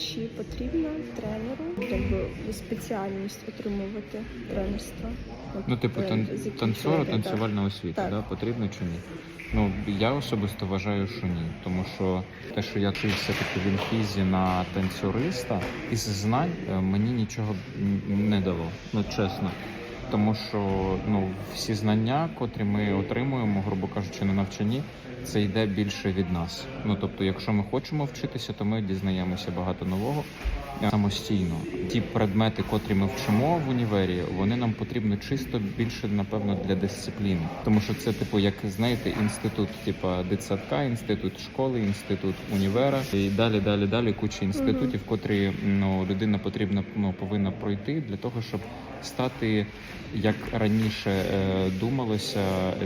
Чи потрібно тренеру якби спеціальність отримувати тренерство? Ну, типу, тан- танцора, танцювальна освіта, Так. да? потрібно чи ні? Ну, я особисто вважаю, що ні. Тому що те, що я вчився таки в інфізі на танцюриста, із знань е, мені нічого не дало, ну чесно. Тому що ну, всі знання, котрі ми отримуємо, грубо кажучи, на навчанні, це йде більше від нас. Ну тобто, якщо ми хочемо вчитися, то ми дізнаємося багато нового самостійно. Ті предмети, котрі ми вчимо в універі, вони нам потрібні чисто більше, напевно, для дисципліни. Тому що це, типу, як знаєте, інститут, типу дитсадка, інститут школи, інститут універа і далі, далі, далі куча інститутів, котрі ну людина потрібна ну повинна пройти для того, щоб стати як раніше е, думалося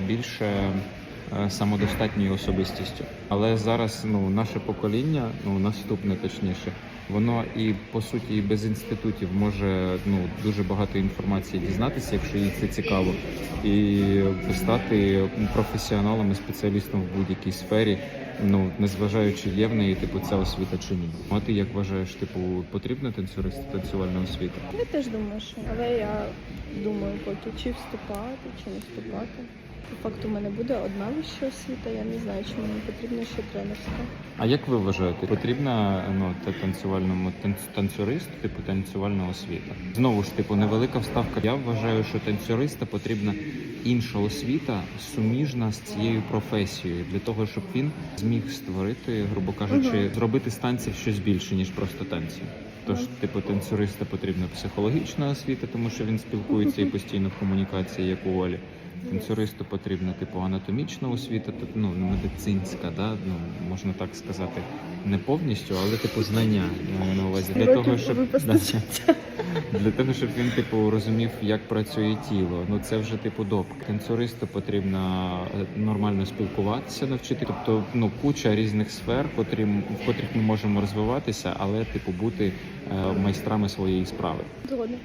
більше е, самодостатньою особистістю. Але зараз ну наше покоління, ну наступне точніше, воно і по суті і без інститутів може ну дуже багато інформації дізнатися, якщо їй це цікаво, і стати професіоналом і спеціалістом в будь-якій сфері. Ну незважаючи є в неї типу ця освіта чи ні. А ти як вважаєш, типу потрібна танцюристи танцювальна освіта? Я теж думаю, що але я думаю, поки чи вступати, чи не вступати. По факту в мене буде одна вища освіта, я не знаю, чи мені потрібно ще тренерська. А як ви вважаєте, потрібна ну та танцювальному танц- танцюристу, типу танцювальна освіта? Знову ж типу невелика вставка. Я вважаю, що танцюриста потрібна інша освіта, суміжна з цією професією, для того, щоб він зміг створити, грубо кажучи, Мгм. зробити з танців щось більше ніж просто танці. Тож, типу, танцюриста потрібна психологічна освіта, тому що він спілкується і постійно в комунікації, як у Олі. Танцюристу потрібна типу анатомічна освіта, ну медицинська, да ну можна так сказати, не повністю, але типу знання я маю на увазі для того, щоб для того, щоб він типу розумів, як працює тіло. Ну це вже типу доп. Танцюристу потрібно е, нормально спілкуватися, навчити. Тобто, ну куча різних сфер, котрі в котрих ми можемо розвиватися, але типу бути е, майстрами своєї справи. Згодна.